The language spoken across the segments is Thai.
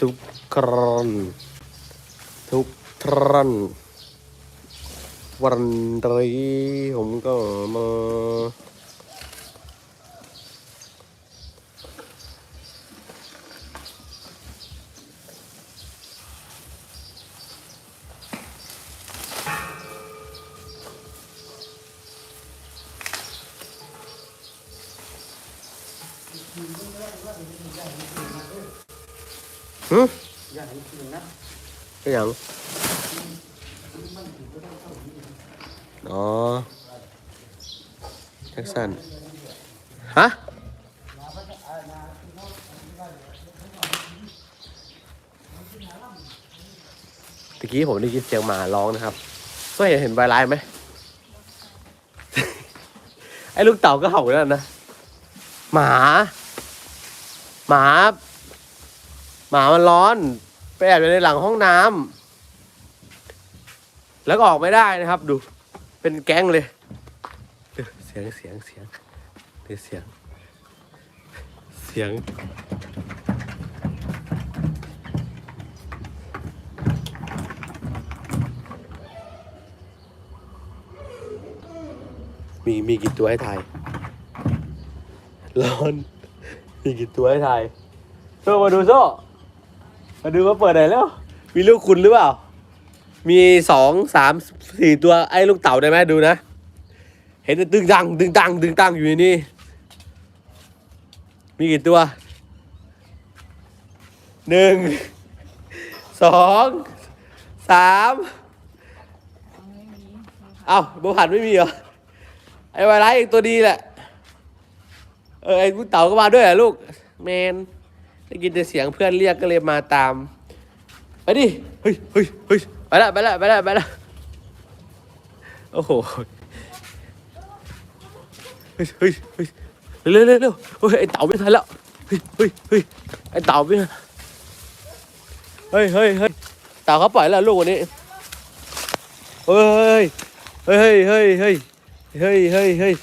ทุกครันทุกทรันวันรีผมก็มา หืม ก็ยังอ๋อแจ็คสันฮะตะกี้ผมได้ยินเสียงหมาร้องนะครับก็เห็นเห็นใบไลน์ไหมไอ้ลูกเต่าก็เห่าแล้วนะหมา หมา หมามันร้อน ไปแอบอยู่ในหลังห้องน้ำแล้วก็ออกไม่ได้นะครับ ดู เป็นแก๊งเลย เสียงเสียงเสียงเสียง เสียงมีมีกี่ตัวให้ทายร้อนมีกี่ตัวให้ทายโซ่มาดูโซ่ มาดูว่าเปิดไหนแล้ว มีลูกคุณหรือเปล่า มีสองสามสี่ตัวไอ้ลูกเต่าได้ไหมดูนะ เห็นตึงตังตึงตังตึงตังอยู่ในนี่ มีกี่ตัว หนึ่ง สอง สาม เอ้าบัวผันไม่มีเหรอ ไอ้ไวร้ายอีกตัวดีแหละ เออไอ้ลูกเต๋าก็มาด้วยเหรอลูก แมน ได้ยินแต่เสียงเพื่อนเรียกก็เลยมาตาม ไปดิ เฮ้ยเฮ้ยเฮ้ยไปละไปละไปละไปละโอ้โห เฮ้ยเฮ้ยเฮ้ยเร็วเร็วเร็วเฮ้ยไอ้เต่าไม่ทันแล้ว เฮ้ยเฮ้ยเฮ้ยไอ้เต่าไม่ทันเฮ้ยเฮ้ยเฮ้ยเต่าเขาปล่อยแล้วลูกวันนี้ เฮ้ยเฮ้ยเฮ้ยเฮ้ยเฮ้ยเฮ้ยเฮ้ย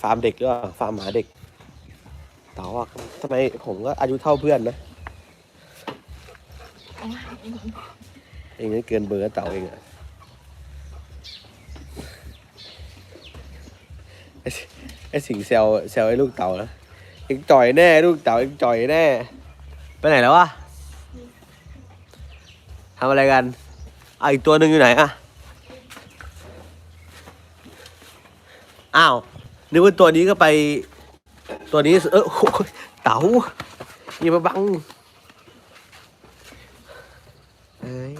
ฟาร์มเด็กหรือเปล่าฟาร์มหมาเด็กเต่าว่าทำไมผมก็อายุเท่าเพื่อนนะเองนี่เกินเบอร์เต่าเองอะไอสิงแซวแซวไอลูกเต่านะเองจ่อยแน่ ลูกเต่าเองจ่อยแน่ ไปไหนแล้ววะทำอะไรกันอะอีกตัวหนึ่งอยู่ไหนอะอ้าวนึกว่าตัวนี้ก็ไป ตัวนี้เออโอ้ยเต๋าอย่ามาบังเอ้ย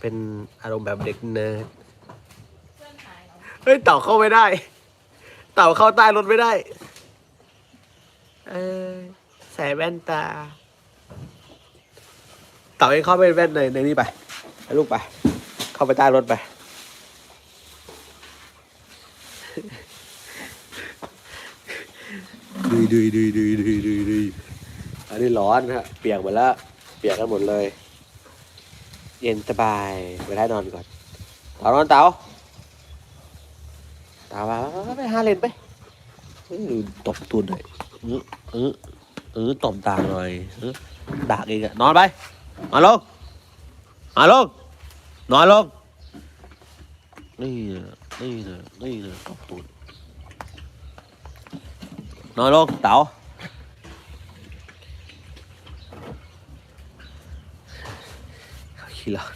เป็นอารมณ์แบบเด็กเนิร์ดเฮ้ยเต่าเข้าไม่ได้ เต่าเข้าใต้รถไม่ได้ เออใส่แว่นตา เต่าเองเข้าไปแว่นในในนี่ไปไปลูกไป เข้าไปใต้รถไป ดุยดุยดุยดุยดุยดุยอันนี้ร้อนฮะ เปียกหมดแล้ว เปียกกันหมดเลย เย็นสบายไปได้นอนก่อนเตานอนเต๋าเต๋าไปไปหาเล่นไปเฮ้ยตบตูนหน่อยเออเออเออตบด่าหน่อยเออด่าอีกอะนอนไปนอนลงนอนลงนอนลงนี่นะนี่นะนี่นะตบตูน นอนลงเต๋าเขาขี้หลอก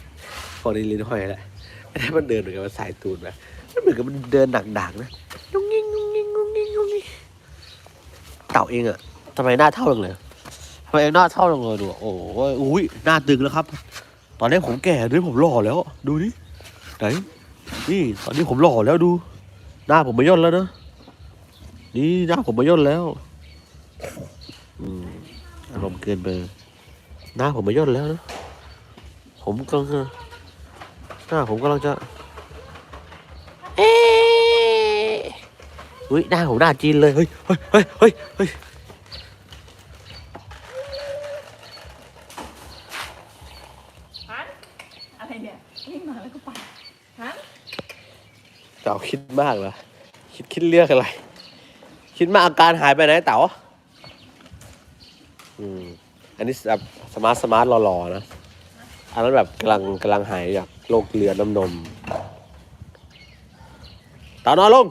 พอด้ลิ้นห้อยแล้วไม่ได้มันเดินเหมือนกับมันสายตูดนะมันเหมือนกับมันเดินหนักๆนะยุ่งยิงยุ่งยิงยุ่งยิงยุ่งยิงเต่าเองอะทำไมหน้าเท่าจังเลยทำไมหน้าเท่าจังเลยดูโอ้ยอุ้ยหน้าตึงแล้วครับ ตอนนี้ผมแก่ด้วยผมหล่อแล้ว ดูดิไหนนี่ตอนนี้ผมหล่อแล้วดู หน้าผมไม่ย่นแล้วนะ นี่หน้าผมมาย่นแล้วอืมอารมณ์เกินเบอร์หน้าผมมาย่นแล้วนะผมกำลังจะหน้าผมกำลังจะ เอ๊ะอุ้ยหน้าผมหน้าจีนเลยเฮ้ยเฮ้ยเฮ้ยเฮ้ยเฮ้ยฮันอะไรเนี่ยวิ่งมาแล้วก็ไปฮันเต๋าคิดมากเหรอคิดคิดเรื่องอะไร คิดมากอาการหายไปไหนเต๋าอืม อันนี้แบบสมาร์ทสมาร์ทหล่อๆนะ อันนั้นแบบกำลังกำลังหายจากโรคเรือน้ำนมตานอนลง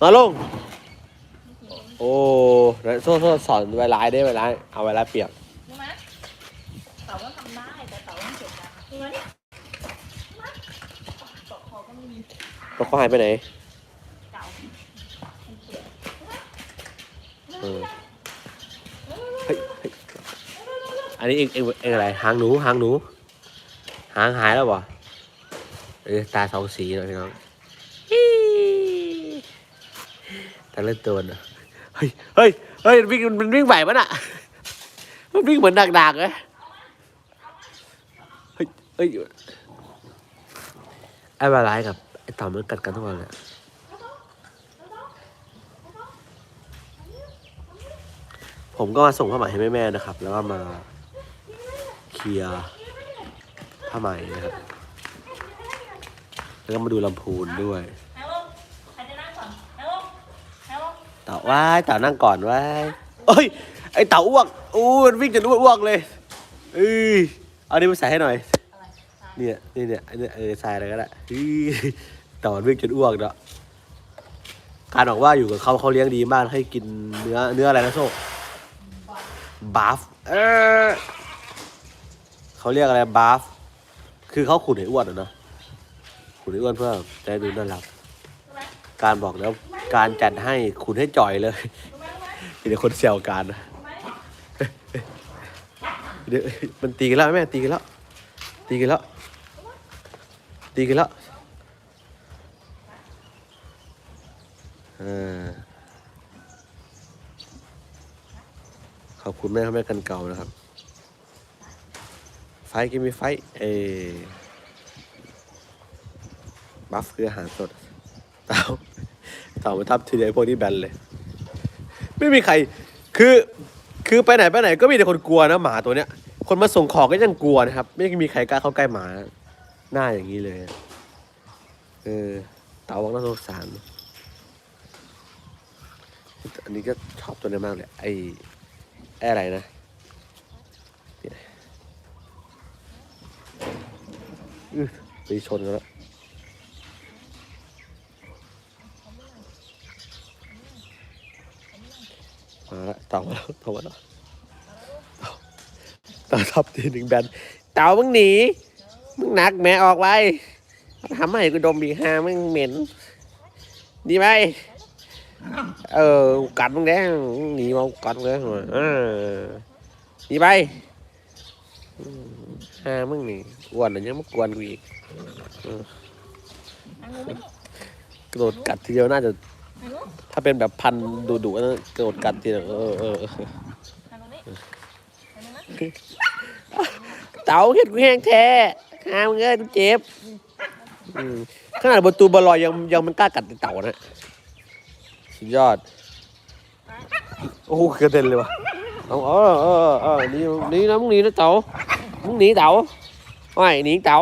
นอนลง โอ้แล้วโซ่โซ่สอนไวไลน์ได้ไวไลน์เอาไวไลน์เปียกรู้ไหมเต่าก็ทำได้แต่เต่าต้องเก็บนะรู้ไหมเนี่ยรู้ไหมเกาะคอก็ไม่มีแล้วเขาหายไปไหน เต่ามันเก็บ เออเฮ้ยเฮ้ยอันนี้เองเองเองอะไรหางหนูหางหนู หางหายแล้วบ่เออตาสองสีหน่อยพี่น้องตาเลือดตัวน่ะเฮ้ยเฮ้ยเฮ้ยมันวิ่งมันวิ่งไหวปะน่ะ มันวิ่งเหมือนดักๆเลยเฮ้ยเฮ้ยไอ้บาร้ายกับไอ้ต่อมันกัดกันทุกวันเลย ผมก็มาส่งผ้าไหมให้แม่ๆนะครับ แล้วก็มาเคลียร์ผ้าไหมนะครับ แล้วก็มาดูลำพูนด้วย เต่าว้ายเต่านั่งก่อนว้ายเอ้ย ไอเต่าอ้วกอู้มันวิ่งจนอ้วกอ้วกเลยเอ้ยเอานี่มาใส่ให้หน่อย เนี่ยนี่เนี่ยเนี้ยเออใส่อะไรก็ได้เฮ้ยเต่ามันวิ่งจนอ้วกเนาะการบอกว่าอยู่กับเขาเขาเลี้ยงดีมากให้กินเนื้อเนื้ออะไรนะโซ่ บัฟเออเขาเรียกอะไรบัฟคือเขาขุดให้อ้วนอะเนาะขุดให้อ้วนเพื่อจะได้ดูน่ารักการบอกแล้วการจัดให้ขุดให้จ่อยเลยรู้ไหมรู้ไหมมีแต่คนเซลการนะเดี๋ยวมันตีกันแล้วแม่ตีกันแล้วตีกันแล้วตีกันแล้วเออ ขอบคุณแม่ครับแม่กันเก่านะครับ ไฟกินมีไฟเอบัฟคืออาหารสดเต่าเต่ามาทับทีเดียวพวกนี้แบนเลย ไม่มีใคร คือ คือไปไหนไปไหนก็มีแต่คนกลัวนะหมาตัวเนี้ย คนมาส่งของก็ยังกลัวนะครับ ไม่มีใครกล้าเข้าใกล้หมา หน้าอย่างนี้เลย เออ เต่าบอกน่าสงสารอันนี้ก็ชอบตัวนี้มากเลยไอ อะไรนะเนี่ยอื้อไปชนกันแล้วมาละเต่ามาแล้วเต่ามาแล้วเต่าทับทีหนึ่งแบนเต่ามึงหนีมึงหนักแม่ออกไวทำให้กูดมอีห้ามึงเหม็น ดีไหม เออกัดมึงแดงหนีมากัดเลยเออดีไปอืมห้ามึงนี่กวนอะไรยังมากวนกูอีกกระโดดกัดทีเดียวน่าจะ ถ้าเป็นแบบพันดุดุนะกระโดดกัดทีเดียวเออเออเต่าเห็ดกูแห้งแท้หามึงเอ้ยเจ็บขนาดประตูบอลลอยยังยังมันกล้ากัดเต่านะ สุดยอด โอ้โหกระเด็นเลยวะเอาเออเออเออนี่นี่นะมึงหนีนะเต่ามึงหนีเต่าไม่หนีเต่า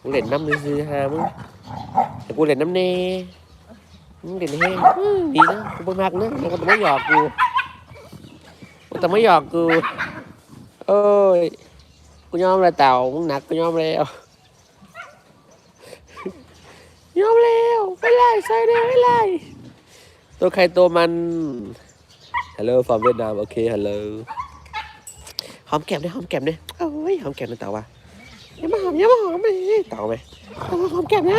กูเล่นน้ำนี่ซื้อๆหามึงแต่กูเล่นน้ำเน่มึงเล่นแห้งดีนะกูบ่มักนะแล้วก็ไม่หยอกกูแต่ไม่หยอกกูเอ้ยกูยอมแล้วเต่ามึงหนักกูยอมแล้ว ยอมแล้วไปไล่ใส่เลยไปไล่ตัวใครตัวมัน ฮัลโหลฟอร์มเวียดนามโอเคฮัลโหลหอมแก้มด้หอมแก้มด้โอ้ยหอมแก้มนะเต่าวะอย่ามาหอมอย่ามาหอมไปเต่าไหมเอาหอมแก้มนะ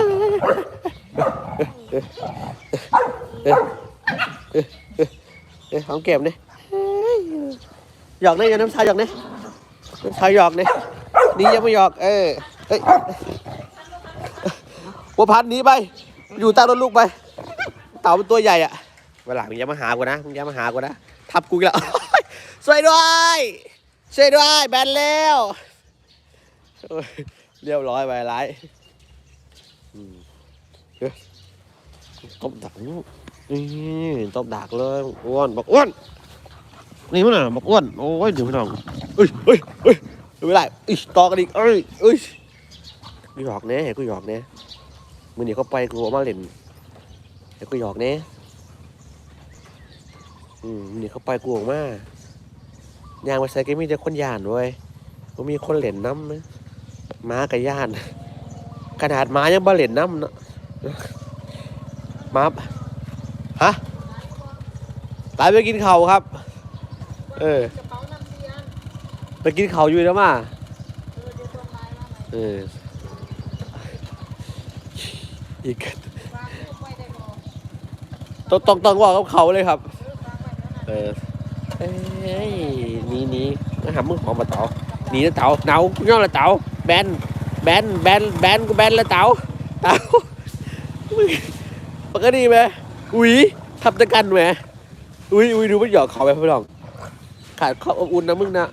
เอ้ยหอมแก้มเนี่ยหยอกเนี่ยอย่าน้ำชาหยอกเนี่ยน้ำชาหยอกเนี่ยนี่ยังไม่หยอก เออเอ้ย วัวพันธุ์หนีไป อยู่ใต้รถลูกไป เต่าเป็นตัวใหญ่อะเวลามึงอย่ามาหากูนะมึงอย่ามาหากูนะทับกูอีกแล้ว ช่วยด้วยช่วยด้วยแบนแล้วโอ้ยเรียบร้อยไปร้ายอืมเฮ้ยต้มดักนี่ต้มดักเลยอ้วนบอกอ้วนนี่มันน่ะบอกอ้วนโอ้ยเดี๋ยวพี่น้องเอ้ยเอ้ยเอ้ยไม่ได้อีกต่อกันอีกเอ้ยเอ้ยกูหยอกแน่กูหยอกแน่ มือหนีเขาไปกูเอามาเล่นเดี๋ยวกูหยอกแน่อืมนี่เขาไปกูออกมายางไปใส่ก็มีแต่คนย่านเว้ยบ่มีคนเล่นน้ำนะหม้ากับย่าน ขนาดม้ายังบ่เล่นน้ำเนาะหมาฮะไปไปกินเข้าครับ เออ ไปกินเข้าอยู่แล้วมาเออเดี๋ยวตัวลายมาใหม่ เอีกต้องต้องต้องบอกกับเขาเลยครับ เออวางไว้แล้วนะเอ้ยหนี่นี่มาหามึงหอมมาเต๋าหนีนะเต๋าเนากูย่องละเต๋าแบนแบนแบนแบนกูแบนละเต๋าเต๋ามึงปกติไหมอุ้ยทำตะกันไหมอุ้ยอุ้ยดูมันหยอกเขาไปพี่น้องขาดควาอบอุ่นนะมึงนะ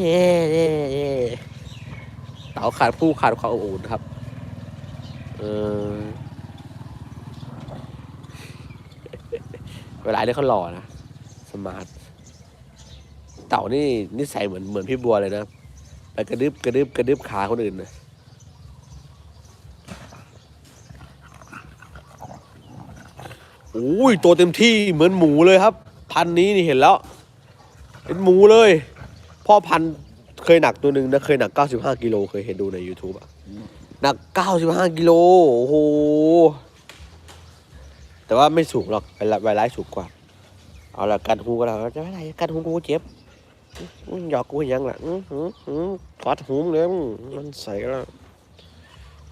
เย่เย่เย่เต๋าขาดผู้ขาดความอบอุ่นครับ เออเวลาที่เขาหล่อนะ สมาร์ท เต่านี่นิสัยเหมือนเหมือนพี่บัวเลยนะไปกระดึบกระดึบกระดึบขาคนอื่นนะโอ้ยตัวเต็มที่เหมือนหมูเลยครับ พันนี้นี่เห็นแล้ว เป็นหมูเลย พ่อพันเคยหนักตัวหนึ่งนะ เคยหนัก 95กิโลเคยเห็นดูใน YouTube อะ หนัก 95 กิโล โอ้โห แต่ว่าไม่สูงหรอกไวไวไลท์สูงกว่า เอาละกันหูก็แล้วจะไม่ไรกันหูกูเจ็บหยอกกูยังล่ะอื้อหือหือฟอดหูมเลยอื้อมันใส่แล้ว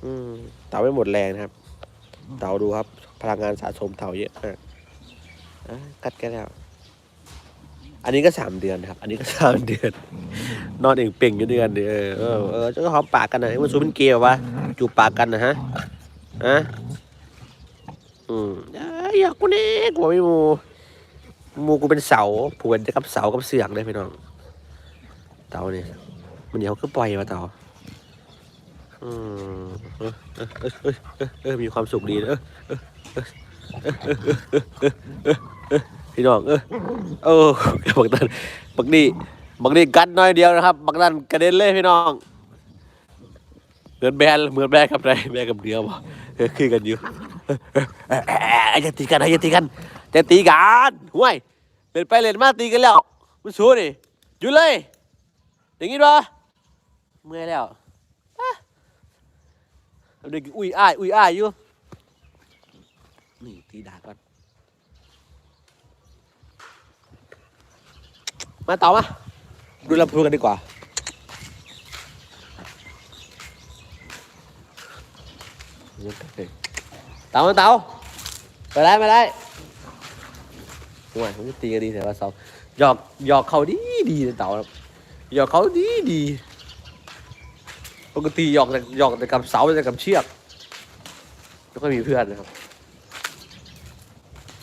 อืมเต่าไม่หมดแรงนะครับ เต่าดูครับ พลังงานสะสมเต่าเยอะมากอะกัดกันแล้ว อันนี้ก็สามเดือนครับ อันนี้ก็สามเดือน นอนเองเป่งอยู่ด้วยกันเออเออเออจะหอมปากกันนะมันซูเป็นเกลียววะจูบปากกันนะฮะอะอืมอยากกูเน่กูไม่มูมูกูเป็นเสาผูกกันกับเสากับเสืองเลยพี่น้องเต่าเนี่ยมันเดี๋ยวก็ปล่อยมาเต่าอืมเออเออเออเออมีความสุขดีเออพี่น้องเออเออบักตันบักนี่ บักนี่กัดน้อยเดียวนะครับบักนันกระเด็นเลยพี่น้องเหมือนแบนเหมือนแบนกับไรแบนกับเดียวบ่เออคือกันอยู่เออเออเออเออเอออย่าตีกันนะอย่าตีกันจะตีกันห่วยเล่นไปเล่นมาตีกันแล้วมันสู้นี่หยุดเลยอย่างงี้ปะเมื่อยแล้วเอาเด็กอุ้ยอ้ายอุ้ยอ้ายอยู่นี่ตีดาก่อนมาต่อมา ดูลำพูกันดีกว่าเต่ามาเต่าไปได้ไปได้ห่วยผมจะตีกันดีแต่ว่าเสาหยอกหยอกเขาดีดีเต่าครับหยอกเขาดีดีปกติหยอกแต่หยอกแต่กับเสาแต่กับเชือกแล้วก็มีเพื่อนนะครับ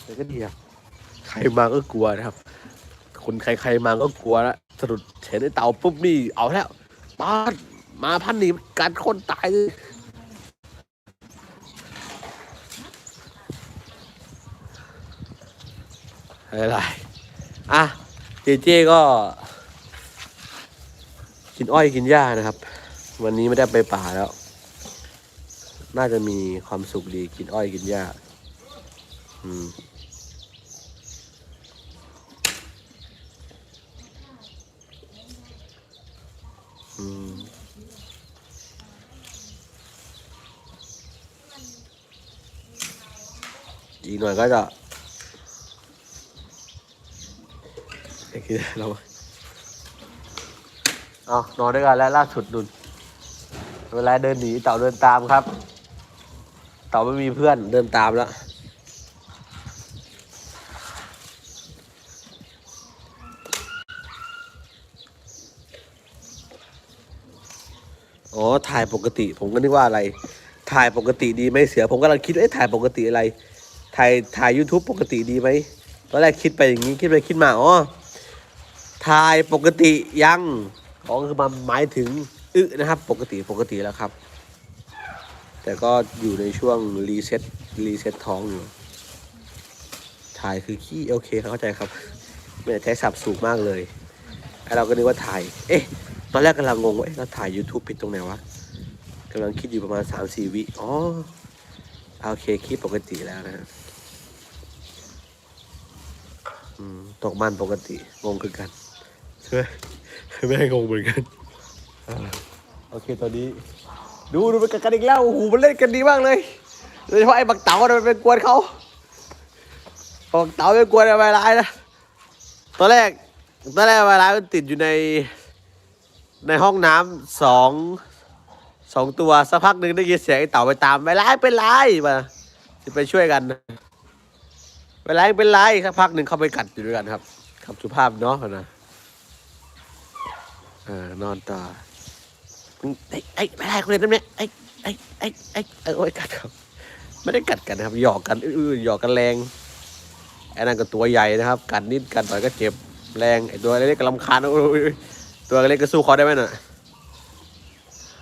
แต่ก็ดีครับใครมาก็กลัวนะครับคนใครใครมาก็กลัวละสะดุด ห็นไอ้เต่าปุ๊บนี่เอาแล้วปาดมาพันหนีกัดคนตายเลยอะไรอะเจเจก็ กินอ้อยกินหญ้านะครับ วันนี้ไม่ได้ไปป่าแล้ว น่าจะมีความสุขดีกินอ้อยกินหญ้าอืม อีกหน่อยก็จะไอ้คือเราเอานอนด้วยกันแล้วล่าสุดดุนเวลาเดินหนีเต่าเดินตามครับ เต่าไม่มีเพื่อนเดินตามแล้ว อ๋อถ่ายปกติ ผมก็นึกว่าอะไร ถ่ายปกติดีไหมเสือ ผมกำลังคิดเอ๊ะถ่ายปกติอะไร ถ่ายถ่าย YouTube ปกติดีไหมตอนแรกคิดไปอย่างนี้คิดไปคิดมาอ๋อถ่ายปกติยังอ๋อคือมาหมายถึงอึนะครับ ปกติปกติแล้วครับ แต่ก็อยู่ในช่วงรีเซ็ตรีเซ็ตท้องอยู่ถ่ายคือขี้โอเคเข้าใจครับไม่ได้ใช้สับสูงมากเลยไอเราก็นึกว่าถ่าย เอ๊ะ ตอนแรกกำลังงงว่าเอ๊ะเราถ่าย YouTube ผิดตรงไหนวะกำลังคิดอยู่ประมาณ3-4วิอ๋อโอเคคลิปปกติแล้วนะอืมตกมันปกติงงคือกันเฮ้ยแม่งงเหมือนกันอ่าโอเคตอนนี้ ดูดูไปกันอีกแล้วโอ้โหมันเล่นกันดีมากเลยโดยเฉพาะไอ้บักเต๋าเนี่ยมันเป็นกวนเขาบักเต๋าเป็นกวนอะไรร้ายนะตอนแรกตอนแรกอะไรร้ายมันติดอยู่ใน ในห้องน้ำสองสองตัวสักพักหนึ่งได้ยินเสียงไอ้เต่าไปตามไปร้ายเป็นไรมาจะไปช่วยกันไปร้ายเป็นไรสักพักหนึ่งเข้าไปกัดอยู่ด้วยกันครับขับสุภาพเนาะนะเออนอนต่อไอ้ไอ้ไม่ได้คนเล่นน้ำเนี่ยไอ้ไอ้ไอ้ไอ้ไอ้โอ้ยกัดครับ ไม่ได้กัดกันนะครับหยอกกันอื้อหยอกกันแรงไอ้นั่นก็ตัวใหญ่นะครับ กัดนิดกัดหน่อยก็เจ็บแรงไอ้ตัวเล็กๆก็ลำคาญโอ้ย ตัวเล็กก็สู้เขาได้ไหมน่ะ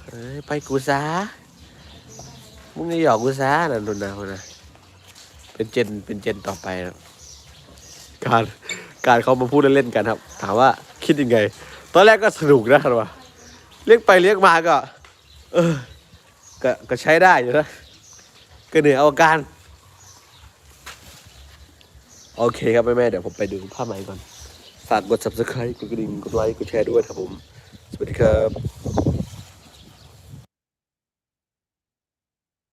เอ้ยไปกูซะมึงไงหยอกกูซะนั่นดูนะคนนะเป็นเจนเป็นเจนต่อไปนะการการเขามาพูดเล่นๆกันครับ ถามว่าคิดยังไง ตอนแรกก็สนุกนะครับว่าเรียกไปเรียกมาก็ เออก็ก็ใช้ได้อยู่นะก็เหนื่อยเอาการ โอเคครับแม่ๆเดี๋ยวผมไปดูภาพใหม่ก่อน ฝากกด subscribe กดกระดิ่งกดไลค์กดแชร์ด้วยครับผม สวัสดีครับ